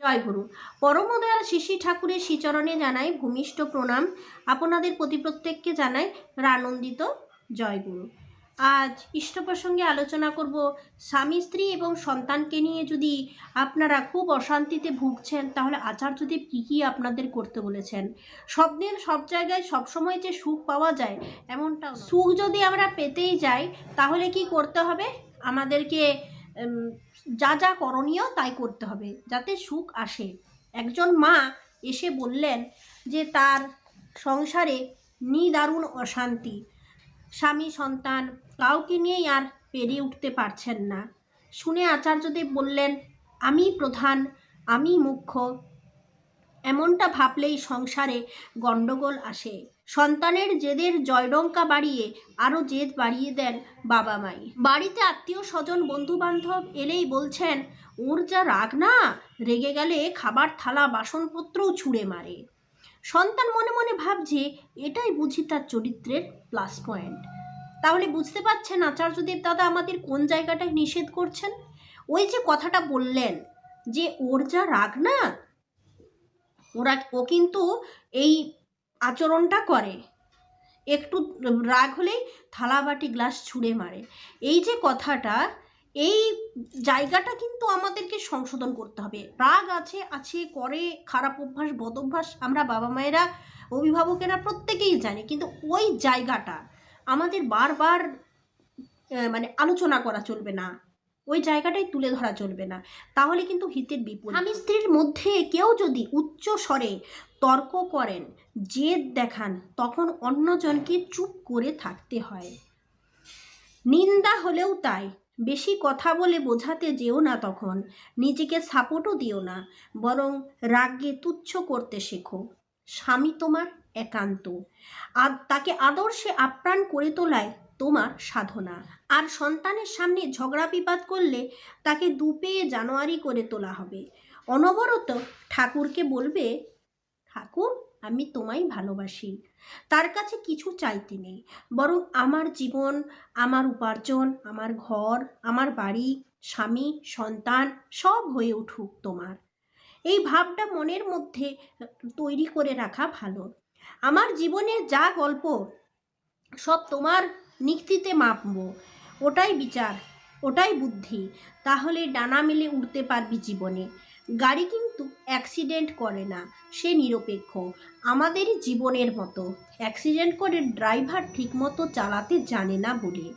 জয় গুরু। পরমদয়াল শিশি ঠাকুরের শ্রীচরণে জানাই ভূমিষ্ঠ প্রণাম। আপনাদের প্রতি প্রত্যেককে জানাই রানন্দিত জয় গুরু। আজ ইষ্ট প্রসঙ্গে আলোচনা করব স্বামী, স্ত্রী এবং সন্তানকে নিয়ে। যদি আপনারা খুব অশান্তিতে ভুগছেন, তাহলে আচার্যদেব কী কী আপনাদের করতে বলেছেন? সব দিন সব জায়গায় সবসময় যে সুখ পাওয়া যায় এমনটা সুখ যদি আমরা পেতেই যাই, তাহলে কি করতে হবে? আমাদেরকে যা যা করণীয় তাই করতে হবে, যাতে সুখ আসে। একজন মা এসে বললেন যে, তার সংসারে নিদারুণ অশান্তি। স্বামী, সন্তান কাউকে নিয়েই আর পেরিয়ে উঠতে পারছেন না। শুনে আচার্যদেব বললেন, আমি প্রধান, আমি মুখ্য এমনটা ভাবলেই সংসারে গণ্ডগোল আসে। সন্তানের জেদের জয়ডঙ্কা বাড়িয়ে আরও জেদ বাড়িয়ে দেন বাবা মাই। বাড়িতে আত্মীয় স্বজন বন্ধু বান্ধব এলেই বলছেন, ওর যা রাগ না, রেগে গেলে খাবার, থালা, বাসনপত্রও ছুঁড়ে মারে। সন্তান মনে মনে ভাবছে, এটাই বুঝি তার চরিত্রের প্লাস পয়েন্ট তাহলে বুঝতে পারছেন আচার্যদেব দাদা আমাদের কোন জায়গাটায় নিষেধ করছেন? ওই যে কথাটা বললেন যে, ওর যা রাগ না ওরা, ও কিন্তু এই আচরণটা করে। একটু রাগ হলেই থালা বাটি গ্লাস ছুঁড়ে মারে। এই যে কথাটা, এই জায়গাটা কিন্তু আমাদেরকে সংশোধন করতে হবে। রাগ আছে আছে, করে, খারাপ অভ্যাস, বদ অভ্যাস আমরা বাবা মায়েরা, অভিভাবকেরা প্রত্যেকেই জানি। কিন্তু ওই জায়গাটা আমাদের বারবার মানে আলোচনা করা চলবে না। ওই জায়গাটাই তুলে ধরা চলবে না। তাহলে কিন্তু হিতের বিপরীত। স্বামী স্ত্রীর মধ্যে কেউ যদি উচ্চ স্বরে তর্ক করেন, জেদ দেখান, তখন অন্যজনকে চুপ করে থাকতে হয়। নিন্দা হলেও তাই। বেশি কথা বলে বোঝাতে যেও না তখন। নিজেকে সাপোর্টও দিও না। বরং রাগকে তুচ্ছ করতে শেখো। স্বামী তোমার একান্ত। আর তাকে আদর্শে আপ্রাণ করে তোলায় তোমার সাধনা। আর সন্তানের সামনে ঝগড়া বিবাদ করলে তাকে দুপেয়ে জানুয়ারি করে তোলা হবে। অনবরত ঠাকুরকে বলবে, ঠাকুর, আমি তোমায় ভালোবাসি। তার কাছে কিছু চাইতে নেই। বরং আমার জীবন, আমার উপার্জন, আমার ঘর, আমার বাড়ি, স্বামী, সন্তান সব হয়ে উঠুক তোমার। এই ভাবটা মনের মধ্যে তৈরি করে রাখা ভালো। আমার জীবনের যা গল্প সব তোমার নিক্তিতে মাপবো। ওটাই বিচার, ওটাই বুদ্ধি। তাহলে ডানা মেলে উঠতে পারবি জীবনে। গাড়ি কিন্তু অ্যাক্সিডেন্ট করে না, সে নিরপেক্ষ। আমাদেরই জীবনের মতো। অ্যাক্সিডেন্ট করে ড্রাইভার ঠিকমতো চালাতে জানে না বলে।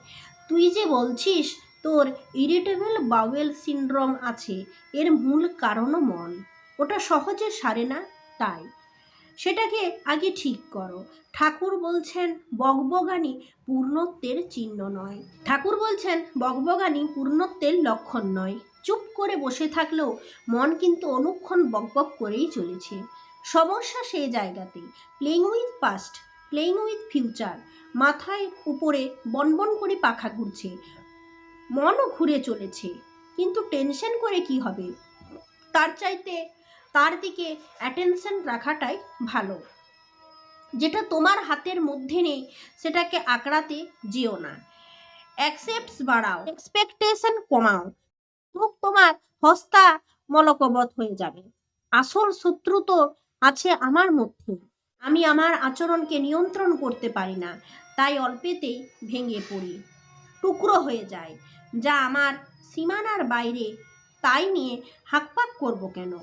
তুই যে বলছিস, তোর ইরিটেবল বাউয়েল সিন্ড্রোম আছে। এর মূল কারণও মন। ওটা সহজে সারে না, তাই। সেটাকে আগে ঠিক করো। ঠাকুর বলছেন বকবগানি পূর্ণত্বের চিহ্ন নয়। ঠাকুর বলছেন বকবগানি পূর্ণত্বের লক্ষণ নয়। চুপ করে বসে থাকলেও মন কিন্তু অনুক্ষণ বকবক করেই চলেছে। সমস্যা সেই জায়গাতেই playing with past playing with future মাথায় উপরে বনবন করে পাখা ঘুরছে। মনও ঘুরে চলেছে। কিন্তু টেনশন করে কি হবে? তার চাইতে তার দিকে অ্যাটেনশন রাখাটাই ভালো। যেটা তোমার হাতের মধ্যে নেই, সেটাকে আঁকড়াতে যেও না। অ্যাকসেপ্টস বাড়াও। এক্সপেকটেশন কমাও। চোখ তোমার হস্তা মলকবত হয়ে যাবে। আসল শত্রু তো আছে আমার মধ্যে। আমি আমার আচরণকে নিয়ন্ত্রণ করতে পারি না, তাই অল্পেতেই ভেঙে পড়ি। টুকরো হয়ে যায়, যা আমার সীমানার বাইরে তাই নিয়ে হাঁকপাক করব কেন?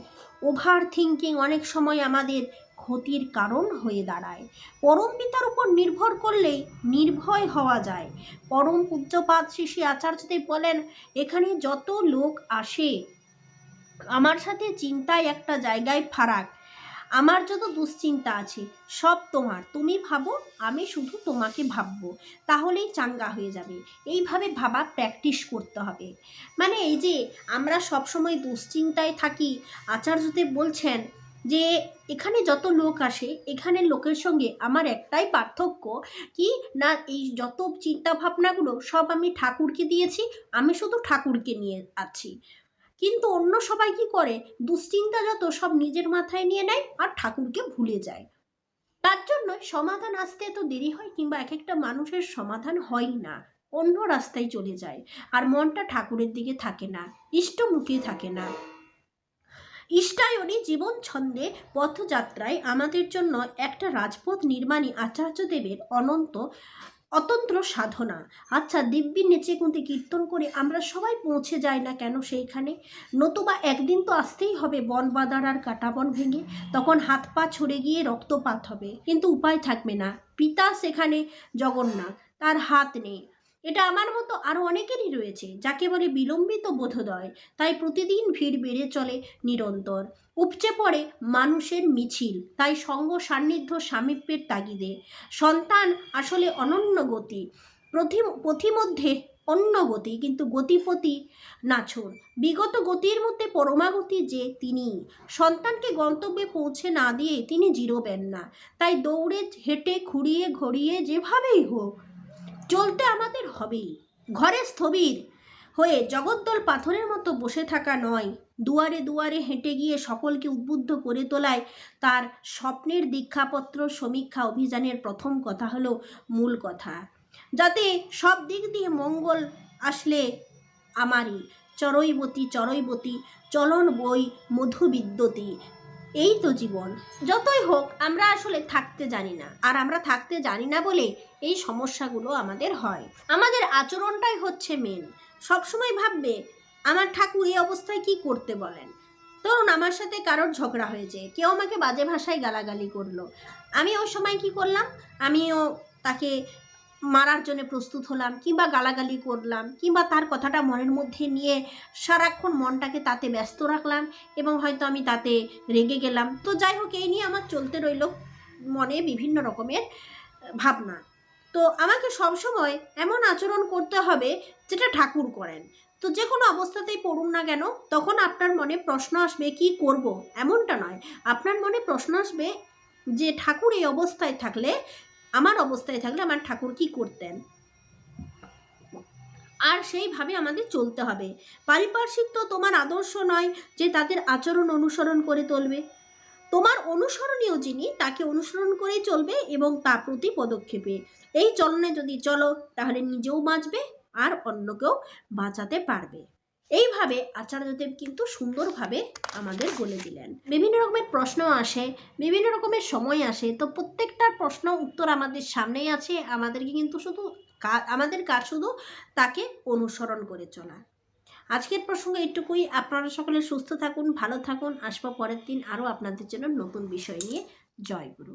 ওভার থিঙ্কিং অনেক সময় আমাদের ক্ষতির কারণ হয়ে দাঁড়ায়। পরম পিতার উপর নির্ভর করলেই নির্ভয় হওয়া যায়। পরম পূজ্যপাত শিশি আচার্যদেব বলেন, এখানে যত লোক আসে, আমার সাথে চিন্তায় একটা জায়গায় ফারাক। আমার যত দুশ্চিন্তা আছে, সব তোমার। তুমি ভাবো, আমি শুধু তোমাকে ভাববো। তাহলেই চাঙ্গা হয়ে যাবে। এইভাবে ভাবা প্র্যাকটিস করতে হবে। মানে এই যে আমরা সবসময় দুশ্চিন্তায় থাকি, আচার্যদেব বলছেন যে, এখানে যত লোক আসে, এখানের লোকের সঙ্গে আমার একটাই পার্থক্য কি, না, এই যত চিন্তা ভাবনাগুলো সব আমি ঠাকুরকে দিয়েছি, আমি শুধু ঠাকুরকে নিয়ে আছি। কিন্তু অন্য সবাই কি করে? দুশ্চিন্তা যত সব নিজের মাথায় নিয়ে নেয় আর ঠাকুরকে ভুলে যায়। তার জন্য সমাধান আসতে এত দেরি হয় কিংবা এক একটা মানুষের সমাধান হয় না। অন্য রাস্তায় চলে যায় আর মনটা ঠাকুরের দিকে থাকে না ইষ্টমুখী থাকে না। ইষ্টায়নী জীবন ছন্দে পথযাত্রায় আমাদের জন্য একটা রাজপথ নির্মাণী আচার্যদেবের অনন্ত অতন্ত্র সাধনা। আচ্ছা দিব্যি নেচে কুঁতে কীর্তন করে আমরা সবাই পৌঁছে যাই না কেন সেইখানে? নতুবা একদিন তো আসতেই হবে, বন বাদার আর কাটাবন ভেঙে তখন হাত পা ছড়ে গিয়ে রক্তপাত হবে। কিন্তু উপায় থাকবে না। পিতা সেখানে জগন্নাথ, তার হাত নেই। এটা আমার মতো আরও অনেকেরই রয়েছে, যাকে বলে বিলম্বিত বোধোদয়। তাই প্রতিদিন ভিড় বেড়ে চলে নিরন্তর। উপচে পড়ে মানুষের মিছিল, তাই সঙ্গ সান্নিধ্য সামীপ্যের তাগিদে। সন্তান আসলে অনন্য গতি, প্রতি, পথিমধ্যে অন্য গতি, কিন্তু গতিপতি নাছর। বিগত গতির মধ্যে পরমাগতি যে তিনি, সন্তানকে গন্তব্যে পৌঁছে না দিয়ে তিনি জিরোবেন না। তাই দৌড়ে, হেঁটে, খুঁড়িয়ে, ঘড়িয়ে, যেভাবেই হোক চলতে আমাদের হবেই। ঘরে স্থবির হয়ে জগদ্দল পাথরের মতো বসে থাকা নয়। দুয়ারে দুয়ারে হেঁটে গিয়ে সকলকে উদ্বুদ্ধ করে তোলায় তার স্বপ্নের দীক্ষাপত্র সমীক্ষা অভিযানের প্রথম কথা হলো মূল কথা। যাতে সব দিক দিয়ে মঙ্গল আসলে আমারই। চরৈবতী চরৈবতী, চলন বই মধু বিদ্যতি এই তো জীবন। যতই হোক, আমরা আসলে থাকতে জানি না। আর আমরা থাকতে জানি না বলে এই সমস্যাগুলো আমাদের হয়। আমাদের আচরণটাই হচ্ছে মেন সবসময় ভাববে, আমার ঠাকুর এই অবস্থায় কি করতে বলেন? ধরুন আমার সাথে কারোর ঝগড়া হয়েছে। কেউ আমাকে বাজে ভাষায় গালাগালি করল। আমি ওই সময় কি করলাম? আমিও তাকে মারার জন্য প্রস্তুত হলাম, কিংবা গালাগালি করলাম, কিংবা তার কথাটা মনের মধ্যে নিয়ে সারাক্ষণ মনটাকে তাতে ব্যস্ত রাখলাম এবং হয়তো আমি তাতে রেগে গেলাম। তো যাই হোক, এই নিয়ে আমার চলতে রইল মনে বিভিন্ন রকমের ভাবনা। তো আমাকে সবসময় এমন আচরণ করতে হবে যেটা ঠাকুর করেন। তো যে কোনো অবস্থাতেই পড়ুন না কেন, তখন আপনার মনে প্রশ্ন আসবে, কি করব? এমনটা নয়। আপনার মনে প্রশ্ন আসবে যে ঠাকুর এই অবস্থায় থাকলে আমার অবস্থায় থাকলে আমার ঠাকুর কি করতেন? আর সেইভাবে আমাদের চলতে হবে। পারিপার্শ্বিক তো তোমার আদর্শ নয় যে তাদের আচরণ অনুসরণ করে চলবে। তোমার অনুসরণীয় যিনি, তাকে অনুসরণ করেই চলবে এবং তা প্রতি পদক্ষেপে এই চলনে যদি চলো, তাহলে নিজেও বাঁচবে আর অন্যকেও বাঁচাতে পারবে। এইভাবে আচার্যদেব কিন্তু সুন্দরভাবে আমাদের বলে দিলেন। বিভিন্ন রকমের প্রশ্ন আসে, বিভিন্ন রকমের সময় আসে, তো প্রত্যেকটার প্রশ্ন উত্তর আমাদের সামনেই আছে, আমাদেরকে কিন্তু শুধু আমাদের কাজ শুধু তাকে অনুসরণ করে চলা। আজকের প্রসঙ্গে এটুকুই আপনারা সকলে সুস্থ থাকুন, ভালো থাকুন, আসব পরের দিন আরও আপনাদের জন্য নতুন বিষয় নিয়ে। জয় গুরু।